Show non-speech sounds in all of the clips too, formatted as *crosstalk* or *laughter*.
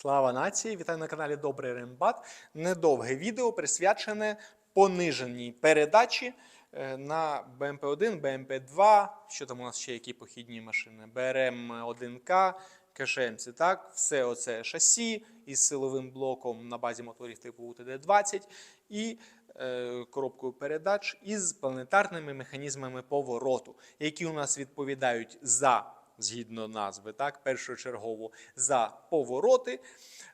Слава нації! Вітаю на каналі Добрий Рембат. Недовге відео присвячене пониженій передачі е, на БМП-1, БМП-2. Що там у нас ще які похідні машини? БРМ-1К, КШМці, так? Все оце шасі із силовим блоком на базі моторів типу УТД-20 і е, коробкою передач із планетарними механізмами повороту, які у нас відповідають за згідно назви, так, першочергово за повороти,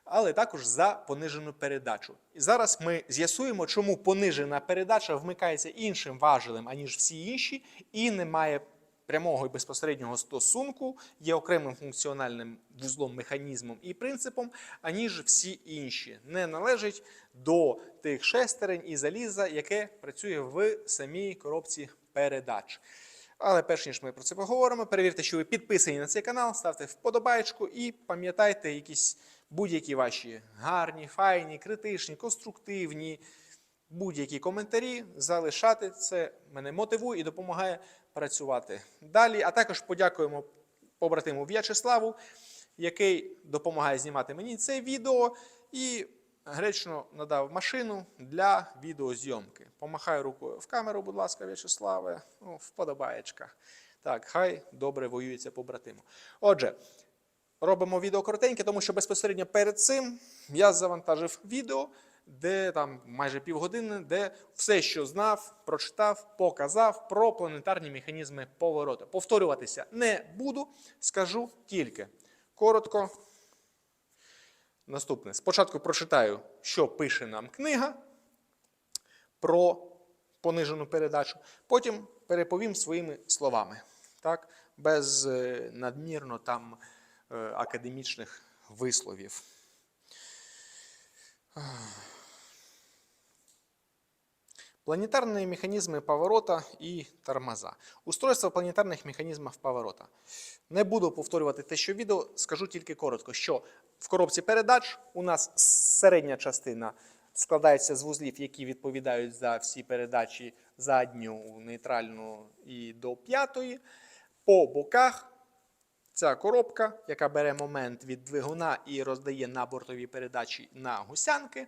але також за понижену передачу. І зараз ми з'ясуємо, чому понижена передача вмикається іншим важелем, аніж всі інші, і не має прямого і безпосереднього стосунку, є окремим функціональним вузлом, механізмом і принципом, аніж всі інші. Не належить до тих шестерень і заліза, яке працює в самій коробці передач. Але перш ніж ми про це поговоримо, перевірте, що ви підписані на цей канал, ставте вподобайку і пам'ятайте якісь будь-які ваші гарні, файні, критичні, конструктивні, будь-які коментарі залишати. Це мене мотивує і допомагає працювати далі. А також подякуємо побратиму В'ячеславу, який допомагає знімати мені це відео і гречно надав машину для відеозйомки. Помахай рукою в камеру, будь ласка, В'ячеславе. Ну, вподобаєчка. Так, хай добре воюється побратиму. Отже, робимо відео коротеньке, тому що безпосередньо перед цим я завантажив відео, де там майже півгодини, де все, що знав, прочитав, показав про планетарні механізми повороту. Повторюватися не буду, скажу тільки коротко. Наступне. Спочатку прочитаю, що пише нам книга про понижену передачу. Потім переповім своїми словами, так? без е, надмірно там е, академічних висловів. Планетарные механизмы поворота и тормоза. Устройство планетарних механізмів поворота. Не буду повторювати те, що відео, скажу тільки коротко, що в коробці передач у нас середня частина складається з вузлів, які відповідають за всі передачі задню, нейтральну і до п'ятої. По боках ця коробка, яка бере момент від двигуна і роздає на бортові передачі на гусянки.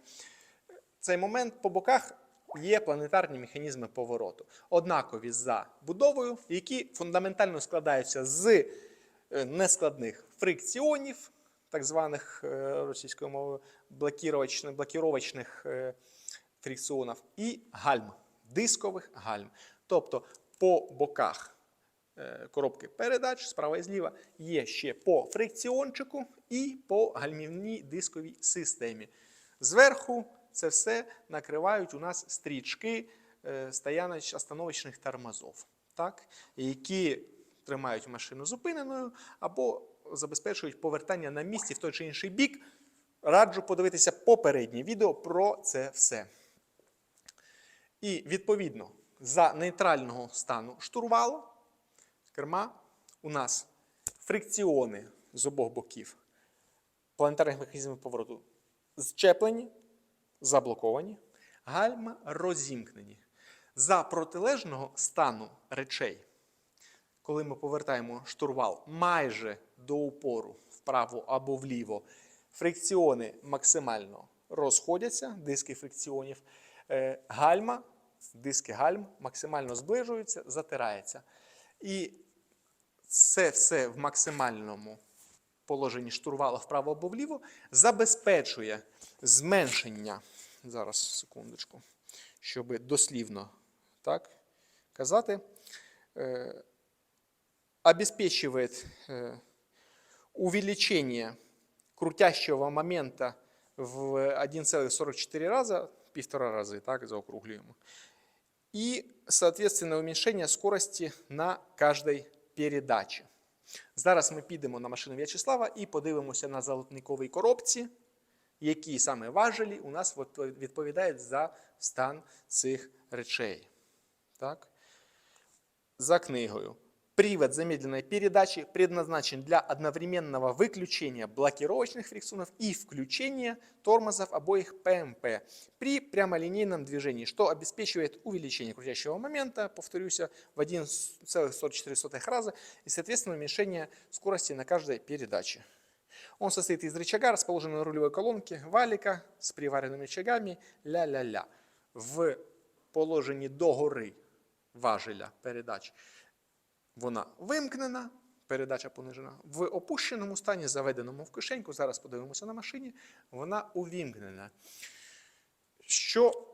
Цей момент по боках є планетарні механізми повороту, однакові за будовою, які фундаментально складаються з е, нескладних фрикціонів, так званих е, російською мовою блокіровочних, блокіровочних е, фрикціонів, і гальм, дискових гальм. Тобто по боках коробки передач справа і зліва є ще по фрикціончику і по гальмівній дисковій системі. Зверху це все накривають у нас стрічки е, остановочних тормозов, так, які тримають машину зупиненою або забезпечують повертання на місці в той чи інший бік. Раджу подивитися попереднє відео про це все. І відповідно за нейтрального стану штурвалу керма у нас фрикціони з обох боків планетарних механізмів повороту зчеплені, заблоковані, гальма розімкнені. За протилежного стану речей, коли ми повертаємо штурвал майже до упору вправо або вліво, фрикціони максимально розходяться, диски фрикціонів, е, гальма, диски гальм максимально зближуються, затираються. І це все в максимальному положенні штурвала вправо або вліво забезпечує зменшення. Зараз секундочку, щоб дослівно так казати, е, обеспечивает э, увеличение крутящего момента в 1,44 раза, півтора рази, так, заокруглюємо, и, соответственно, уменьшение скорости на каждой передачі. Зараз ми підемо на машину В'ячеслава і подивимося на золотниковій коробці, які саме важелі у нас відповідають за стан цих речей. Так? За книгою. Привод замедленной передачи предназначен для одновременного выключения блокировочных фрикционов и включения тормозов обоих ПМП при прямолинейном движении, что обеспечивает увеличение крутящего момента, повторюсь, в 1,44 раза и, соответственно, уменьшение скорости на каждой передаче. Он состоит из рычага, расположенного на рулевой колонке, валика с приваренными рычагами, ля-ля-ля. В положенні догори важеля передач вона вимкнена, передача понижена. В опущеному стані, заведеному в кишеньку, зараз подивимося на машині, вона увімкнена. Що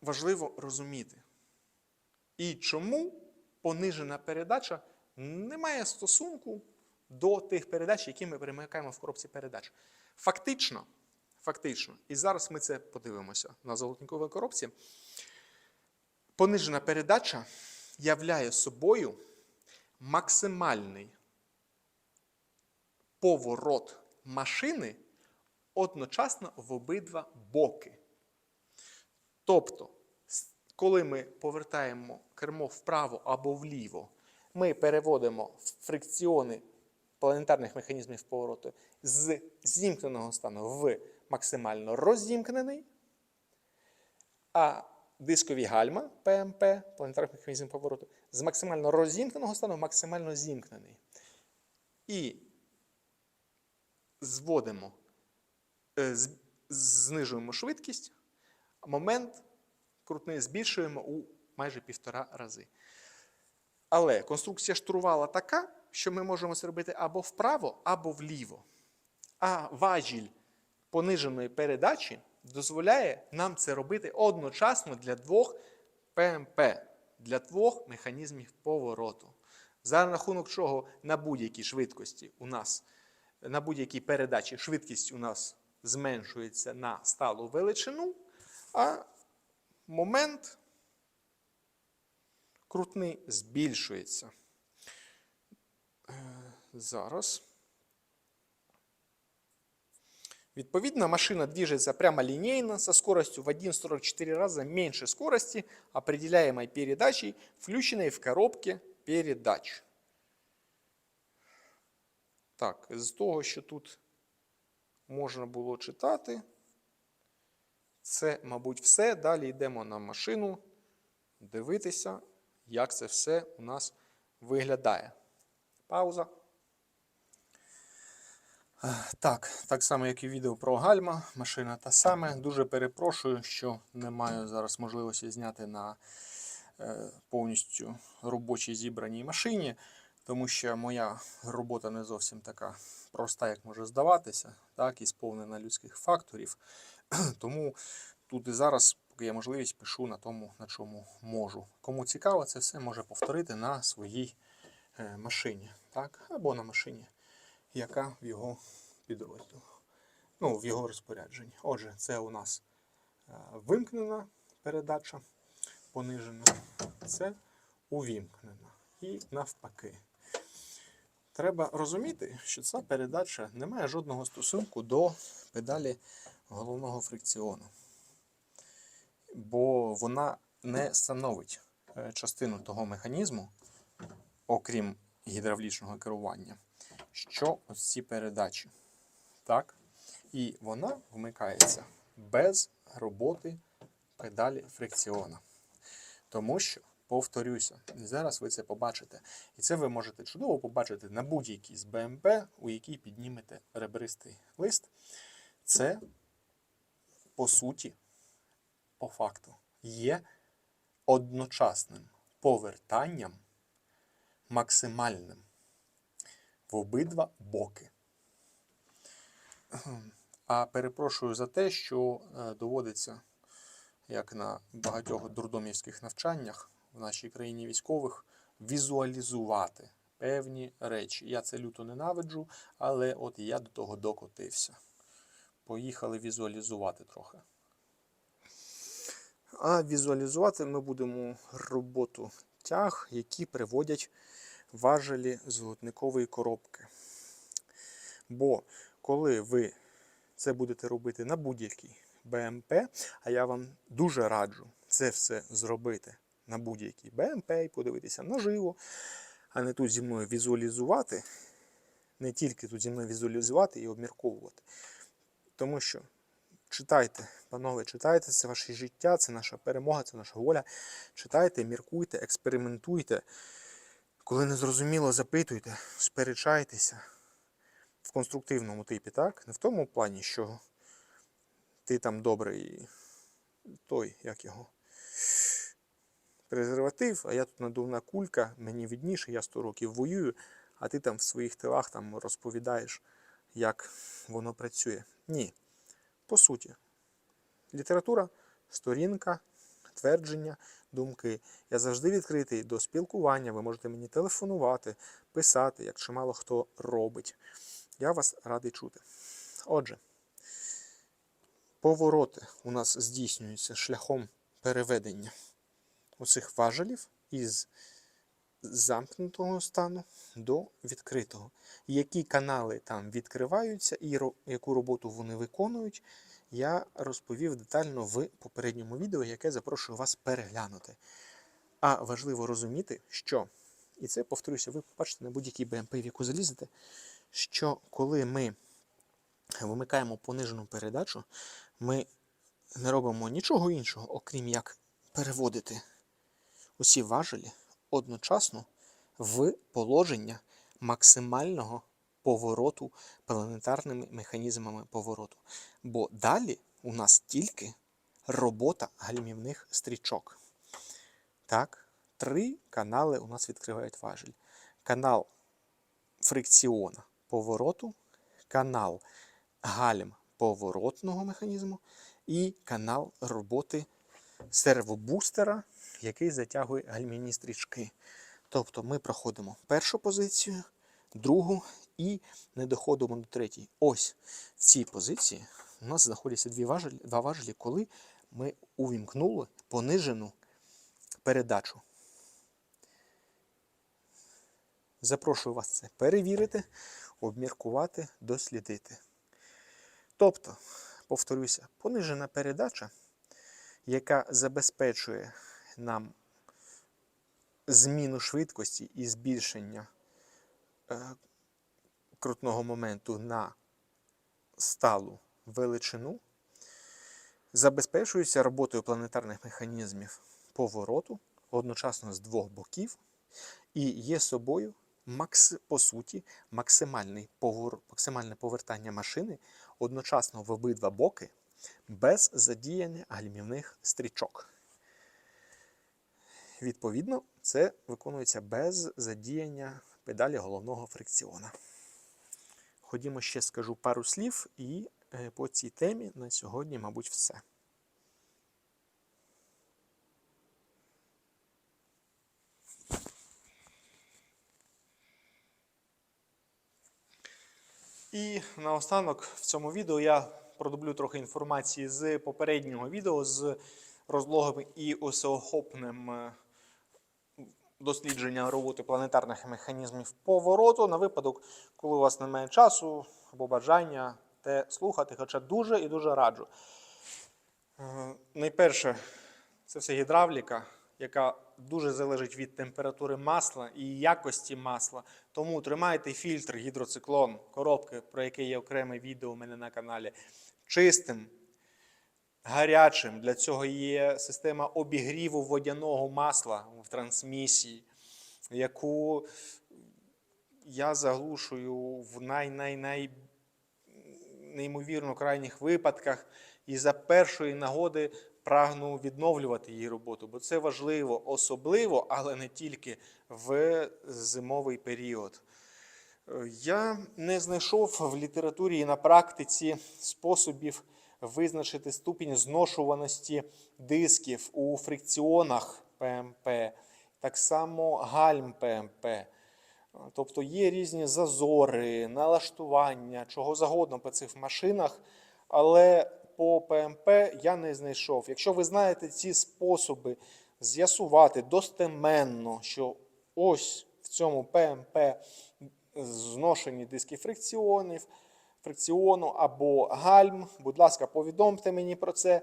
важливо розуміти? І чому понижена передача не має стосунку до тих передач, які ми перемикаємо в коробці передач. Фактично, фактично, і зараз ми це подивимося на золотниковій коробці. Понижена передача являє собою максимальний поворот машини одночасно в обидва боки. Тобто, коли ми повертаємо кермо вправо або вліво, ми переводимо фрикціони планетарних механізмів повороту з зімкненого стану в максимально розімкнений, а дискові гальма ПМП, планетарних механізмів повороту, з максимально розімкненого стану в максимально зімкнений. І зводимо, е, знижуємо швидкість, момент крутний збільшуємо у майже півтора рази. Але конструкція штурвала така, що ми можемо це робити або вправо, або вліво. А важіль пониженої передачі дозволяє нам це робити одночасно для двох ПМП, для двох механізмів повороту. За рахунок чого на будь-якій швидкості у нас, на будь-якій передачі швидкість у нас зменшується на сталу величину, а момент крутний збільшується. Е, Зараз. Відповідно, машина движется прямолинейно со скоростью в 1,44 раза меньше скорости, определяемой передачей, включенной в коробке передач. Так, з того, що тут можна було читати, це, мабуть, все. Далі йдемо на машину дивитися, як це все у нас виглядає. Пауза. Так, так само, як і відео про гальма, машина та саме. Дуже перепрошую, що не маю зараз можливості зняти на е, повністю робочій зібраній машині, тому що моя робота не зовсім така проста, як може здаватися, так, і сповнена людських факторів. *clears throat* Тому тут і зараз, поки є можливість, пишу на тому, на чому можу. Кому цікаво, це все може повторити на своїй е, машині, так, або на машині яка в його підрозділу. Ну, в його розпорядженні. Отже, це у нас е, вимкнена передача, понижена, це увімкнена. І навпаки. Треба розуміти, що ця передача не має жодного стосунку до педалі головного фрикціону. Бо вона не становить е, частину того механізму, окрім гідравлічного керування що ось ці передачі. Так? І вона вмикається без роботи педалі фрикціона. Тому що, повторюся, зараз ви це побачите. І це ви можете чудово побачити на будь-якій з БМП, у якій піднімете ребристий лист. Це, по суті, по факту, є одночасним повертанням максимальним в обидва боки. А перепрошую за те, що е, доводиться, як на багатьох дурдомівських навчаннях в нашій країні військових, візуалізувати певні речі. Я це люто ненавиджу, але от я до того докотився. Поїхали візуалізувати трохи. А візуалізувати ми будемо роботу тяг, які приводять важелі згодникової коробки. Бо коли ви це будете робити на будь-якій БМП, а я вам дуже раджу це все зробити на будь-якій БМП і подивитися наживо, а не тут зі мною візуалізувати, не тільки тут зі мною візуалізувати і обмірковувати. Тому що читайте, панове, читайте, це ваше життя, це наша перемога, це наша воля. Читайте, міркуйте, експериментуйте. Коли не зрозуміло, запитуйте, сперечайтеся. в конструктивному типі, так? Не в тому плані, що ти там добрий той, як його, презерватив, а я тут надувна кулька, мені відніше, я 100 років воюю, а ти там в своїх тилах там розповідаєш, як воно працює. Ні. По суті, література, сторінка, твердження, думки. Я завжди відкритий до спілкування. Ви можете мені телефонувати, писати, як чимало хто робить. Я вас радий чути. Отже, повороти у нас здійснюються шляхом переведення оцих важелів із замкнутого стану до відкритого. Які канали там відкриваються і яку роботу вони виконують, я розповів детально в попередньому відео, яке запрошую вас переглянути. А важливо розуміти, що, і це повторюся, ви побачите на будь-якій БМП, в яку залізете, що коли ми вимикаємо понижену передачу, ми не робимо нічого іншого, окрім як переводити усі важелі одночасно в положення максимального повороту планетарними механізмами повороту. Бо далі у нас тільки робота гальмівних стрічок. Так, три канали у нас відкривають важель. Канал фрикціона повороту, канал гальм поворотного механізму і канал роботи сервобустера, який затягує гальмівні стрічки. Тобто ми проходимо першу позицію, другу і не доходимо до третьої. Ось в цій позиції у нас знаходяться дві важелі, два важелі, коли ми увімкнули понижену передачу. Запрошую вас це перевірити, обміркувати, дослідити. Тобто, повторюся, понижена передача, яка забезпечує нам зміну швидкості і збільшення е, крутного моменту на сталу величину, забезпечується роботою планетарних механізмів повороту одночасно з двох боків і є собою макс, по суті максимальний повор, максимальне повертання машини одночасно в обидва боки без задіяння гальмівних стрічок. Відповідно, це виконується без задіяння педалі головного фрикціона. Ходімо ще скажу пару слів, і е, по цій темі на сьогодні, мабуть, все. І наостанок в цьому відео я продублю трохи інформації з попереднього відео з розлогим і усеохопним е, дослідження роботи планетарних механізмів повороту на випадок, коли у вас немає часу або бажання те слухати, хоча дуже і дуже раджу. Найперше, це все гідравліка, яка дуже залежить від температури масла і якості масла. Тому тримайте фільтр гідроциклон, коробки, про яке є окреме відео у мене на каналі, чистим, гарячим. Для цього є система обігріву водяного масла в трансмісії, яку я заглушую в най-най-най неймовірно крайніх випадках і за першої нагоди прагну відновлювати її роботу, бо це важливо, особливо, але не тільки в зимовий період. Е, Я не знайшов в літературі і на практиці способів визначити ступінь зношуваності дисків у фрикціонах ПМП, так само гальм ПМП. Тобто є різні зазори, налаштування, чого загодно по цих машинах, але по ПМП я не знайшов. Якщо ви знаєте ці способи з'ясувати достеменно, що ось в цьому ПМП зношені диски фрикціонів, фрикціону або гальм, будь ласка, повідомте мені про це.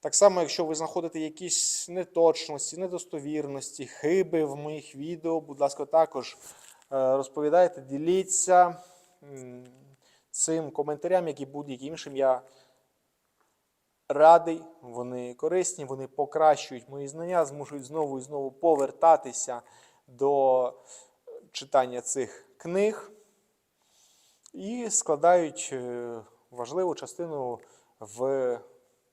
Так само, якщо ви знаходите якісь неточності, недостовірності, хиби в моїх відео, будь ласка, також е, розповідайте, діліться цим коментарям, як і будь-яким іншим. Я радий, вони корисні, вони покращують мої знання, змушують знову і знову повертатися до читання цих книг. І складають е, важливу частину в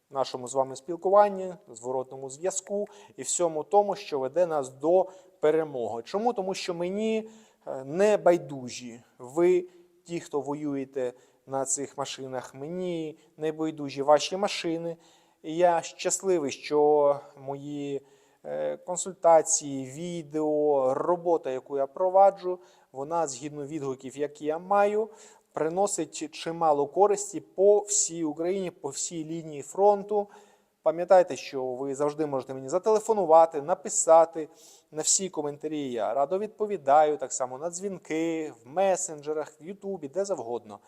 нашому з вами спілкуванні, зворотному зв'язку і всьому тому, що веде нас до перемоги. Чому? Тому що мені е, не байдужі ви, ті, хто воюєте на цих машинах, мені не байдужі ваші машини. І я щасливий, що мої е, консультації, відео, робота, яку я проваджу, вона згідно відгуків, які я маю, приносить чимало користі по всій Україні, по всій лінії фронту. Пам'ятайте, що ви завжди можете мені зателефонувати, написати на всі коментарі. Я радо відповідаю, так само на дзвінки, в месенджерах, в Ютубі, де завгодно.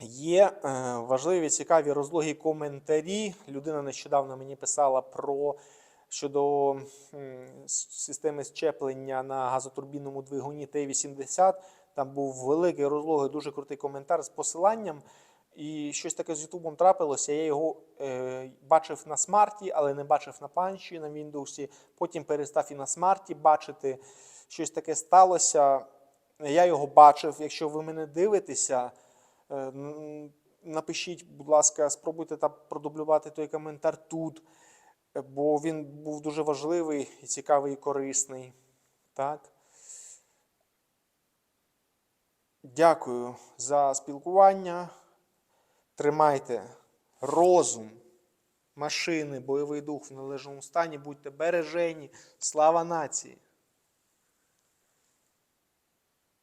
Є е, важливі цікаві розлогі коментарі. Людина нещодавно мені писала про щодо системи щеплення на газотурбінному двигуні Т-80. Там був великий розлогий, дуже крутий коментар з посиланням. І щось таке з Ютубом трапилося. Я його е, бачив на смарті, але не бачив на панчі на Windows. Потім перестав і на смарті бачити. Щось таке сталося. Я його бачив. Якщо ви мене дивитеся, е, напишіть, будь ласка, спробуйте та продублювати той коментар тут, бо він був дуже важливий і цікавий і корисний. Так. Дякую за спілкування. Тримайте розум, машини, бойовий дух в належному стані, будьте бережені. Слава нації!